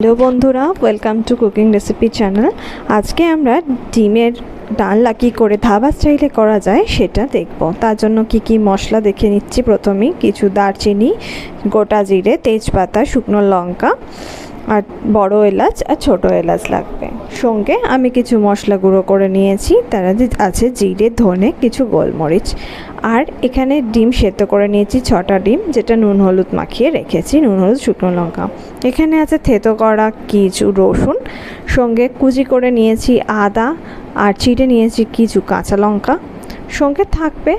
Hello বন্ধুরা welcome to cooking recipe channel আজকে আমরা ডিমের ডালনা কী করে ধাবা স্টাইলে করা যায় সেটা দেখব। তার জন্য কি কি মশলা দেখে নিচ্ছি প্রথমেই কিছু দারচিনি, গোটা জিরে, তেজপাতা, শুকনো লঙ্কা আর বড় এলাচ আর ছোট এলাচ লাগবে। সঙ্গে আমি কিছু মশলা গুঁড়ো করে নিয়েছি। তারা আছে জিরে, ধনে, কিছু গোলমরিচ। আর এখানে ডিম সেদ্ধ করে নিয়েছি, ছটা ডিম, যেটা নুন হলুদ মাখিয়ে রেখেছি, নুন হলুদ, শুকনো লঙ্কা। এখানে আছে থেতো করা কিছু রসুন। সঙ্গে কুচি করে নিয়েছি আদা আর চিড়ে নিয়েছি কিছু কাঁচা লঙ্কা। সঙ্গে থাকবে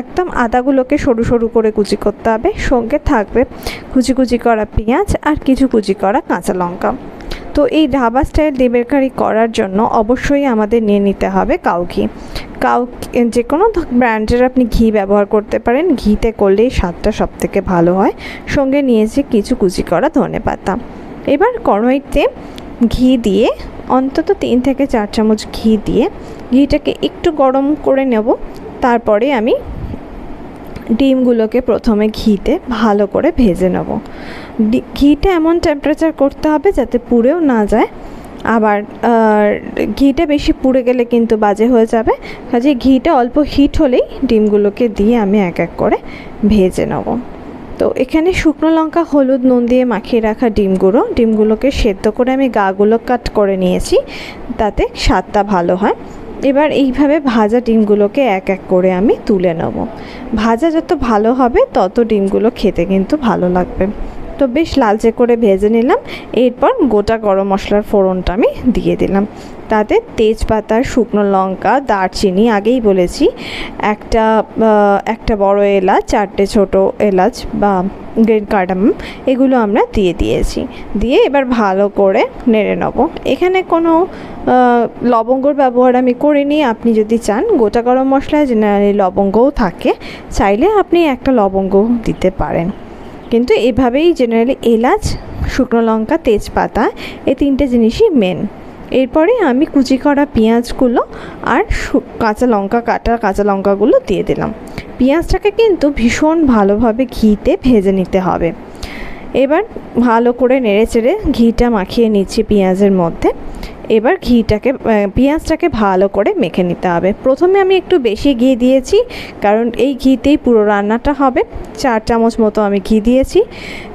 একদম আদাগুলোকে সরু সরু করে কুচি করতে হবে। সঙ্গে থাকবে কুচি কুচি করা পেঁয়াজ আর কিছু কুচি করা কাঁচা লঙ্কা। তো এই ধাবা স্টাইল ডিমের কারি করার জন্য অবশ্যই আমাদের নিয়ে নিতে হবে কাউ ঘি কাউ যে কোনো ব্র্যান্ডের আপনি ঘি ব্যবহার করতে পারেন। ঘিতে করলেই স্বাদটা সব থেকে ভালো হয়। সঙ্গে নিয়েছি কিছু কুচি করা ধনে পাতা। এবার কড়াইতে ঘি দিয়ে, অন্তত তিন থেকে চার চামচ ঘি দিয়ে, ঘিটাকে একটু গরম করে নেব। তারপরে আমি ডিমগুলোকে প্রথমে ঘিতে ভালো করে ভেজে নেব। ঘিটা এমন টেম্পারেচার করতে হবে যাতে পুড়েও না যায়। আবার ঘিটা বেশি পুড়ে গেলে কিন্তু বাজে হয়ে যাবে। কাজে ঘিটা অল্প হিট হলেই ডিমগুলোকে দিয়ে আমি এক এক করে ভেজে নেব। তো এখানে শুকনো লঙ্কা, হলুদ, নুন দিয়ে মাখিয়ে রাখা ডিমগুলো ডিমগুলোকে সেদ্ধ করে আমি গাগুলো কাট করে নিয়েছি। তাতে স্বাদটা ভালো হয়। এবার এইভাবে ভাজা ডিমগুলোকে এক এক করে আমি তুলে নেব। ভাজা যত ভালো হবে, তত ডিমগুলো খেতে কিন্তু ভালো লাগবে। তো বেশ লালচে করে ভেজে নিলাম। এরপর গোটা গরম মশলার ফোড়নটা আমি দিয়ে দিলাম। তাতে তেজপাতা, শুকনো লঙ্কা, দারচিনি আগেই বলেছি। একটা একটা বড় এলাচ, চারটে ছোট এলাচ বা গ্রেন কার্ডাম, এগুলো আমরা দিয়ে দিয়েছি। দিয়ে এবার ভালো করে নেড়ে নেব। এখানে কোনো লবঙ্গর ব্যবহার আমি করিনি। আপনি যদি চান, গোটা গরম মশলায় জেনারেলি লবঙ্গও থাকে। চাইলে আপনি একটা লবঙ্গ দিতে পারেন। কিন্তু এভাবেই জেনারেলি এলাচ, শুকনো লঙ্কা, তেজপাতা, এই তিনটে জিনিসই মেন এরপরে আমি কুচি করা পেঁয়াজগুলো আর কাঁচা লঙ্কা কাটা কাঁচা লঙ্কাগুলো দিয়ে দিলাম। পেঁয়াজটাকে কিন্তু ভীষণ ভালোভাবে ঘিতে ভেজে নিতে হবে। এবার ভালো করে নেড়ে চেড়ে ঘিটা মাখিয়ে নিচ্ছি পেঁয়াজের মধ্যে। এবার ঘিটাকে পেঁয়াজটাকে ভালো করে মেখে নিতে হবে। প্রথমে আমি একটু বেশি ঘি দিয়েছি, কারণ এই ঘিতেই পুরো রান্নাটা হবে। চার চামচ মতো আমি ঘি দিয়েছি।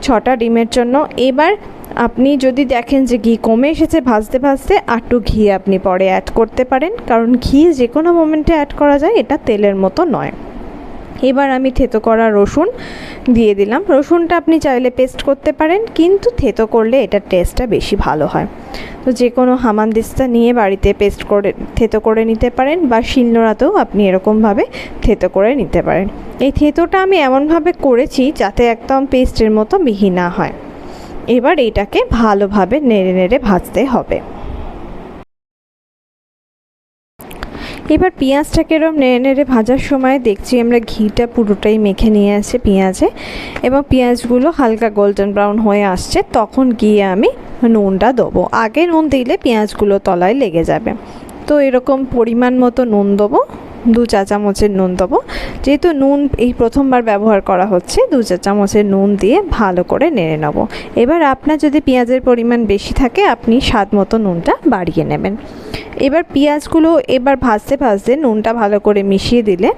ছটা ডিমের জন্য। এবার আপনি যদি দেখেন যে ঘি কমে এসেছে, ভাজতে ভাজতে আটটু ঘি আপনি পরে অ্যাড করতে পারেন। কারণ ঘি যে কোনো মোমেন্টে অ্যাড করা যায়, এটা তেলের মতো নয়। এবার আমি থেতো করা রসুন দিয়ে দিলাম। রসুনটা আপনি চাইলে পেস্ট করতে পারেন, কিন্তু থেতো করলে এটার টেস্টটা বেশি ভালো হয়। তো যে কোনো হামানদিস্তা নিয়ে বাড়িতে পেস্ট করে, থেতো করে নিতে পারেন বা শিলনোড়াতেও আপনি এরকমভাবে থেতো করে নিতে পারেন। এই থেতোটা আমি এমনভাবে করেছি যাতে একদম পেস্টের মতো মিহি না হয়। এবার এটাকে ভালোভাবে নেড়ে নেড়ে ভাজতে হবে। এবার পেঁয়াজটাকে এরম নেড়ে নেড়ে ভাজার সময় দেখছি আমরা ঘিটা পুরোটাই মেখে নিয়ে আসছে পেঁয়াজে এবং পেঁয়াজগুলো হালকা গোল্ডেন ব্রাউন হয়ে আসছে, তখন গিয়ে আমি নুনটা দেবো। আগে নুন দিলে পেঁয়াজগুলো তলায় লেগে যাবে। তো এরকম পরিমাণ মতো নুন দেবো। দু চা চামচের নুন দেবো। যেহেতু নুন এই প্রথমবার ব্যবহার করা হচ্ছে, দু চা চামচের নুন দিয়ে ভালো করে নেড়ে নেব। এবার আপনার যদি পেঁয়াজের পরিমাণ বেশি থাকে, আপনি স্বাদ মতো নুনটা বাড়িয়ে নেবেন। এবার পেঁয়াজগুলো এবার ভাজতে ভাজতে নুনটা ভালো করে মিশিয়ে দিলে,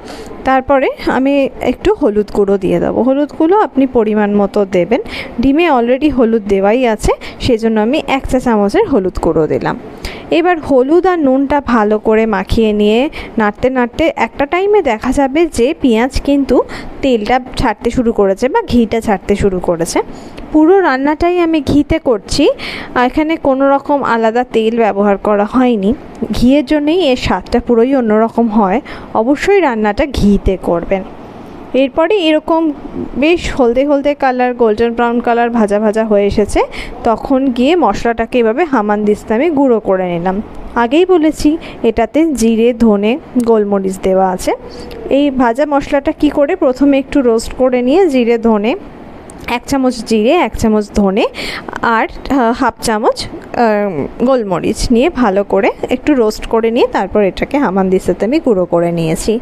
তারপরে আমি একটু হলুদ গুঁড়ো দিয়ে দেবো। হলুদ গুঁড়ো আপনি পরিমাণ মতো দেবেন। ডিমে অলরেডি হলুদ দেওয়াই আছে, সেজন্য আমি এক চা চামচের হলুদ গুঁড়ো দিলাম। এবার হলুদ আর নুনটা ভালো করে মাখিয়ে নিয়ে নাড়তে নাড়তে একটা টাইমে দেখা যাবে যে পেঁয়াজ কিন্তু তেলটা ছাড়তে শুরু করেছে বা ঘিটা ছাড়তে শুরু করেছে। পুরো রান্নাটাই আমি ঘিতে করছি। এখানে কোনো রকম আলাদা তেল ব্যবহার করা হয়নি। ঘিয়ের জন্যই এর স্বাদটা পুরোই অন্যরকম হয়। অবশ্যই রান্নাটা ঘিতে করবেন। এরপরে এরকম বেশ হলদে হলদে কালার গোল্ডেন ব্রাউন কালার ভাজা ভাজা হয়ে এসেছে। তখন গিয়ে মশলাটাকে এভাবে হামান দিস্তে আমি গুঁড়ো করে নিলাম। আগেই বলেছি, এটাতে জিরে, ধনে, গোলমরিচ দেওয়া আছে। এই ভাজা মশলাটা কি করে? প্রথমে একটু রোস্ট করে নিয়ে জিরে, ধনে এক চামচ জিরে, এক চামচ ধনে আর হাফ চামচ গোলমরিচ নিয়ে ভালো করে একটু রোস্ট করে নিয়ে তারপর এটাকে হামানদিস্তাতে আমি গুঁড়ো করে নিয়েছি।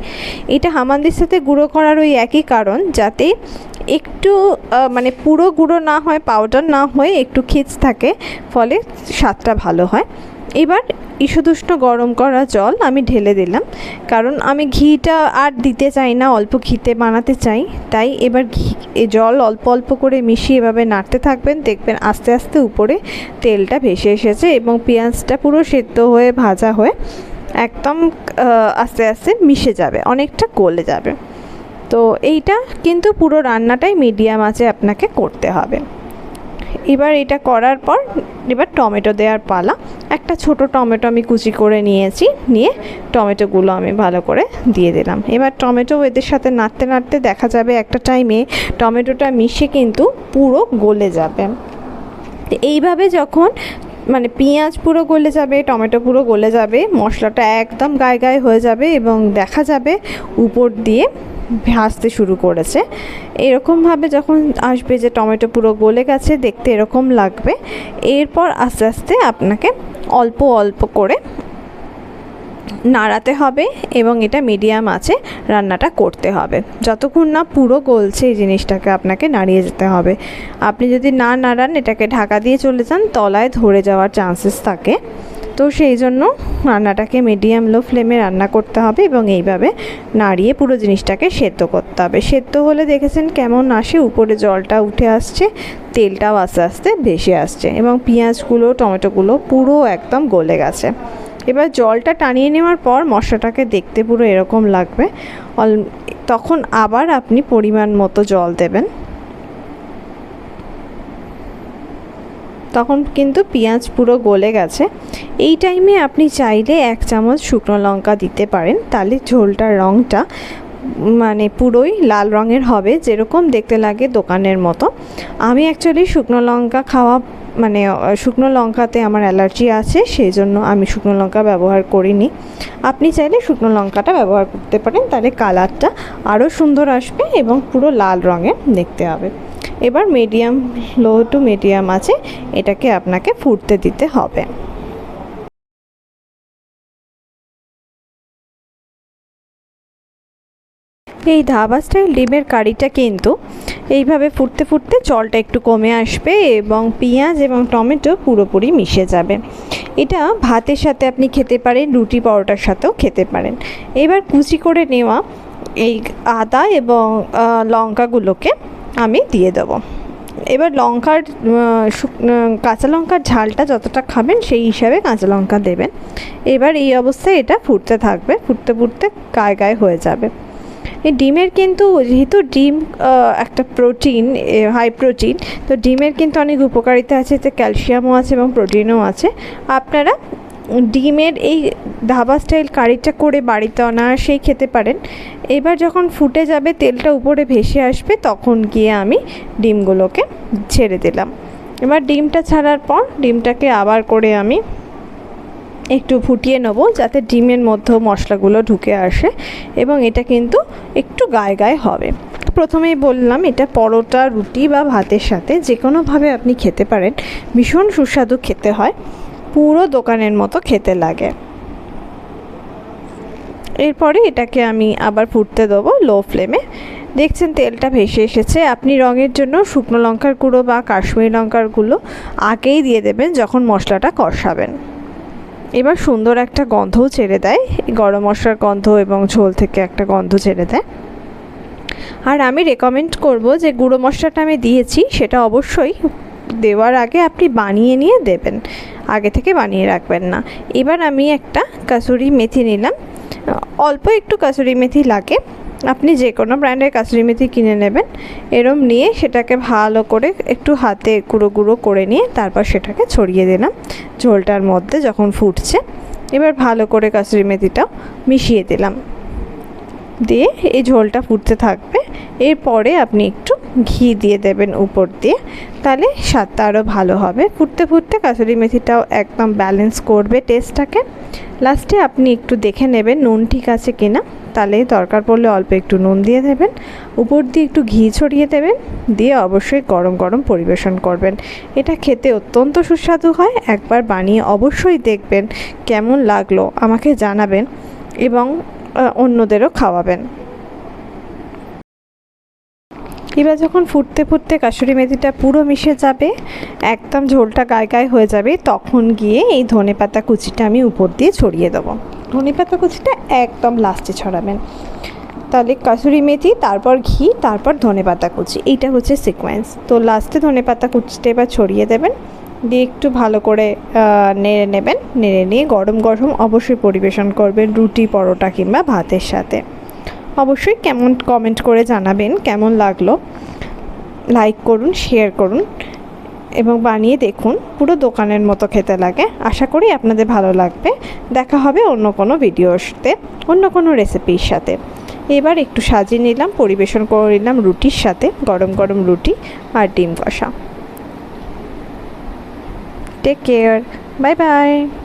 এটা হামানদিস্তাতে গুঁড়ো করার ওই একই কারণ যাতে একটু মানে পুরো গুঁড়ো না হয় পাউডার না হয়ে, একটু খিচ থাকে, ফলে স্বাদটা ভালো হয়। এবার ঈষদুষ্ণ গরম করা জল আমি ঢেলে দিলাম, কারণ আমি ঘিটা আর দিতে চাই না, অল্প ঘিতে বানাতে চাই। তাই এবার ঘি, এ জল অল্প অল্প করে মিশিয়ে এভাবে নাড়তে থাকবেন, দেখবেন আস্তে আস্তে উপরে তেলটা ভেসে এসেছে এবং পেঁয়াজটা পুরো সেদ্ধ হয়ে ভাজা হয়ে একদম আস্তে আস্তে মিশে যাবে, অনেকটা গলে যাবে। তো এইটা কিন্তু পুরো রান্নাটাই মিডিয়াম আঁচে আপনাকে করতে হবে। এবার এটা করার পর এবার টমেটো দেওয়ার পালা। একটা ছোট টমেটো আমি কুচি করে নিয়েছি, নিয়ে টমেটোগুলো আমি ভালো করে দিয়ে দিলাম। এবার টমেটো এদের সাথে নাড়তে নাড়তে দেখা যাবে একটা টাইমে টমেটোটা মিশে কিন্তু পুরো গলে যাবে। এইভাবে যখন মানে পেঁয়াজ পুরো গলে যাবে, টমেটো পুরো গলে যাবে, মশলাটা একদম গায়ে গায়ে হয়ে যাবে এবং দেখা যাবে উপর দিয়ে ভাজতে শুরু করেছে। এরকমভাবে যখন আসবে যে টমেটো পুরো গলে গেছে, দেখতে এরকম লাগবে। এরপর আস্তে আস্তে আপনাকে অল্প অল্প করে নাড়াতে হবে এবং এটা মিডিয়াম আছে রান্নাটা করতে হবে। যতক্ষণ না পুরো গলছে এই জিনিসটাকে আপনাকে নাড়িয়ে যেতে হবে। আপনি যদি না নাড়ান, এটাকে ঢাকা দিয়ে চলে যান, তলায় ধরে যাওয়ার চান্সেস থাকে। তো সেই জন্য রান্নাটাকে মিডিয়াম লো ফ্লেমে রান্না করতে হবে এবং এইভাবে নাড়িয়ে পুরো জিনিসটাকে সেদ্ধ করতে হবে। সেদ্ধ হলে দেখেছেন কেমন আসে? উপরে জলটা উঠে আসছে, তেলটাও আস্তে আস্তে ভেসে আসছে এবং পেঁয়াজগুলো, টমেটোগুলো পুরো একদম গলে গেছে। এবার জলটা টানিয়ে নেওয়ার পর মশলাটাকে দেখতে পুরো এরকম লাগবে। তখন আবার আপনি পরিমাণ মতো জল দেবেন। তখন কিন্তু পেঁয়াজ পুরো গলে গেছে। এই টাইমে আপনি চাইলে এক চামচ শুকনো লঙ্কা দিতে পারেন। তাহলে ঝোলটার রঙটা মানে পুরোই লাল রঙের হবে, যেরকম দেখতে লাগে দোকানের মতো। আমি অ্যাকচুয়ালি শুকনো লঙ্কা খাওয়া মানে শুকনো লঙ্কাতে আমার অ্যালার্জি আছে সেই জন্য আমি শুকনো লঙ্কা ব্যবহার করিনি। আপনি চাইলে শুকনো লঙ্কাটা ব্যবহার করতে পারেন, তাহলে কালারটা আরও সুন্দর আসবে এবং পুরো লাল রঙের দেখতে হবে। এবার মিডিয়াম লো টু মিডিয়াম আছে, এটাকে আপনাকে ফুটতে দিতে হবে। এই ধাবা স্টাইল ডিমের কারিটা কিন্তু এইভাবে ফুটতে ফুটতে জলটা একটু কমে আসবে এবং পেঁয়াজ এবং টমেটো পুরোপুরি মিশে যাবে। এটা ভাতের সাথে আপনি খেতে পারেন, রুটি পরোটার সাথেও খেতে পারেন। এবার কুচি করে নেওয়া এই আদা এবং লঙ্কাগুলোকে আমি দিয়ে দেবো। এবার লঙ্কার কাঁচা লঙ্কার ঝালটা যতটা খাবেন সেই হিসাবে কাঁচা লঙ্কা দেবেন। এবার এই অবস্থায় এটা ফুটতে থাকবে, ফুটতে ফুটতে গায়ে গায়ে হয়ে যাবে। এই ডিমের কিন্তু যেহেতু ডিম একটা প্রোটিন হাই প্রোটিন, তো ডিমের কিন্তু অনেক উপকারিতা আছে, এতে ক্যালসিয়ামও আছে এবং প্রোটিনও আছে। আপনারা ডিমের এই ধাবা স্টাইল কারিটা করে বাড়িতে অনায়াসেই খেতে পারেন। এবার যখন ফুটে যাবে, তেলটা উপরে ভেসে আসবে, তখন গিয়ে আমি ডিমগুলোকে ছেড়ে দিলাম। এবার ডিমটা ছাড়ার পর ডিমটাকে আবার করে আমি একটু ফুটিয়ে নেব, যাতে ডিমের মধ্যেও মশলাগুলো ঢুকে আসে এবং এটা কিন্তু একটু গায়ে গায়ে হবে। প্রথমেই বললাম, এটা পরোটা, রুটি বা ভাতের সাথে যে কোনোভাবে আপনি খেতে পারেন। ভীষণ সুস্বাদু খেতে হয়। পুরো দোকানের মতো খেতে লাগে। এরপরে এটাকে আমি আবার ফুটতে দেবো লো ফ্লেমে দেখছেন তেলটা ভেসে এসেছে। আপনি রঙের জন্য শুকনো লঙ্কার গুঁড়ো বা কাশ্মীরি লঙ্কার গুঁড়ো আগেই দিয়ে দেবেন যখন মশলাটা কষাবেন। এবার সুন্দর একটা গন্ধও ছেড়ে দেয়। গরম মশলার গন্ধ এবং ঝোল থেকে একটা গন্ধ ছেড়ে দেয়। আর আমি রেকমেন্ড করব যে গুঁড়ো মশলাটা আমি দিয়েছি, সেটা অবশ্যই দেওয়ার আগে আপনি বানিয়ে নিয়ে দেবেন। আগে থেকে বানিয়ে রাখবেন না। এবার আমি একটা কাসুরি মেথি নিলাম। অল্প একটু কাসুরি মেথি লাগে। আপনি যে কোনো ব্র্যান্ডের কাসুরি মেথি কিনে নেবেন। এরম নিয়ে সেটাকে ভালো করে একটু হাতে গুঁড়ো গুঁড়ো করে নিয়ে তারপর সেটাকে ছড়িয়ে দিলাম। ঝোলটার মধ্যে যখন ফুটছে, এবার ভালো করে কাসুরি মেথিটাও মিশিয়ে দিলাম। দিয়ে এই ঝোলটা ফুটতে থাকবে। এরপরে আপনি একটু ঘি দিয়ে দেবেন উপর দিয়ে। তাহলে স্বাদটা আরও ভালো হবে। ফুটতে ফুটতে কাসুরি মেথিটাও একদম ব্যালেন্স করবে টেস্টটাকে লাস্টে আপনি একটু দেখে নেবেন নুন ঠিক আছে কিনা। তাহলে দরকার পড়লে অল্প একটু নুন দিয়ে দেবেন। উপর দিয়ে একটু ঘি ছড়িয়ে দেবেন। দিয়ে অবশ্যই গরম গরম পরিবেশন করবেন। এটা খেতে অত্যন্ত সুস্বাদু হয়। একবার বানিয়ে অবশ্যই দেখবেন কেমন লাগল আমাকে জানাবেন। এবং অন্যদেরও খাওয়াবেন। এবার যখন ফুটতে ফুটতে কাসুরি মেথিটা পুরো মিশে যাবে, একদম ঝোলটা গায়ে গায়ে হয়ে যাবে, তখন গিয়ে এই ধনেপাতা কুচিটা আমি উপর দিয়ে ছড়িয়ে দেবো। ধনেপাতা কুচিটা একদম লাস্টে ছড়াবেন। তাহলে কাসুরি মেথি, তারপর ঘি, তারপর ধনেপাতা কুচি, এইটা হচ্ছে সিকোয়েন্স তো লাস্টে ধনেপাতা কুচিটা এবার ছড়িয়ে দেবেন। দিয়ে একটু ভালো করে নেড়ে নেবেন। নেড়ে নিয়ে গরম গরম অবশ্যই পরিবেশন করবেন রুটি, পরোটা কিংবা ভাতের সাথে। অবশ্যই কেমন কমেন্ট করে জানাবেন কেমন লাগল। লাইক করুন শেয়ার করুন এবং বানিয়ে দেখুন। পুরো দোকানের মতো খেতে লাগে। আশা করি আপনাদের ভালো লাগবে। দেখা হবে অন্য কোনো ভিডিওতে, অন্য কোনো রেসিপির সাথে। এবার একটু সাজিয়ে নিলাম, পরিবেশন করে নিলাম রুটির সাথে। গরম গরম রুটি আর ডিম কষা। Take care. Bye bye.